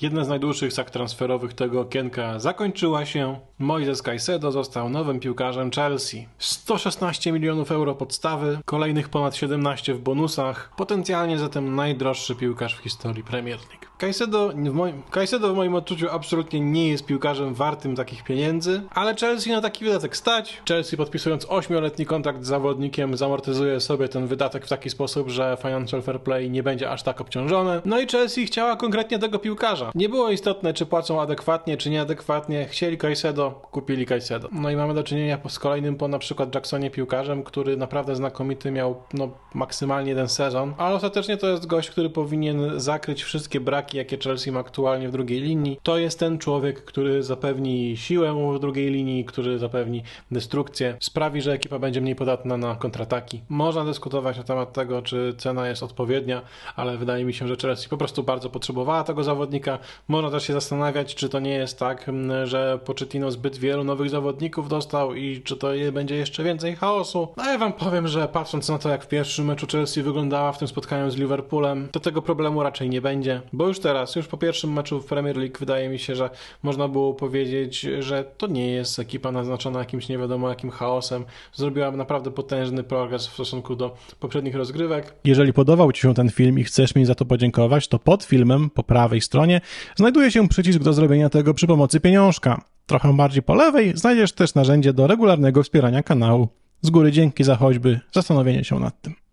Jedna z najdłuższych sak transferowych tego okienka zakończyła się. Moises Caicedo został nowym piłkarzem Chelsea. 116 milionów euro podstawy, kolejnych ponad 17 w bonusach, potencjalnie zatem najdroższy piłkarz w historii Premier League. Caicedo w, moim, Caicedo w moim odczuciu absolutnie nie jest piłkarzem wartym takich pieniędzy, ale Chelsea na taki wydatek stać. Chelsea podpisując 8-letni kontrakt z zawodnikiem zamortyzuje sobie ten wydatek w taki sposób, że Financial Fair Play nie będzie aż tak obciążone. No i Chelsea chciała konkretnie tego piłkarza. Nie było istotne, czy płacą adekwatnie, czy nieadekwatnie. Chcieli Caicedo, kupili Caicedo. No i mamy do czynienia z kolejnym po na przykład Jacksonie piłkarzem, który naprawdę znakomity miał no, maksymalnie jeden sezon, ale ostatecznie to jest gość, który powinien zakryć wszystkie braki, jakie Chelsea ma aktualnie w drugiej linii. To jest ten człowiek, który zapewni siłę w drugiej linii, który zapewni destrukcję, sprawi, że ekipa będzie mniej podatna na kontrataki. Można dyskutować na temat tego, czy cena jest odpowiednia, ale wydaje mi się, że Chelsea po prostu bardzo potrzebowała tego zawodnika. Można też się zastanawiać, czy to nie jest tak, że Pochettino zbyt wielu nowych zawodników dostał i czy to będzie jeszcze więcej chaosu. No ja wam powiem, że patrząc na to, jak w pierwszym meczu Chelsea wyglądała w tym spotkaniu z Liverpoolem, to tego problemu raczej nie będzie, bo już teraz, już po pierwszym meczu w Premier League wydaje mi się, że można było powiedzieć, że to nie jest ekipa naznaczona jakimś nie wiadomo jakim chaosem. Zrobiła naprawdę potężny progres w stosunku do poprzednich rozgrywek. Jeżeli podobał Ci się ten film i chcesz mi za to podziękować, to pod filmem po prawej stronie znajduje się przycisk do zrobienia tego przy pomocy pieniążka. Trochę bardziej po lewej znajdziesz też narzędzie do regularnego wspierania kanału. Z góry dzięki za choćby zastanowienie się nad tym.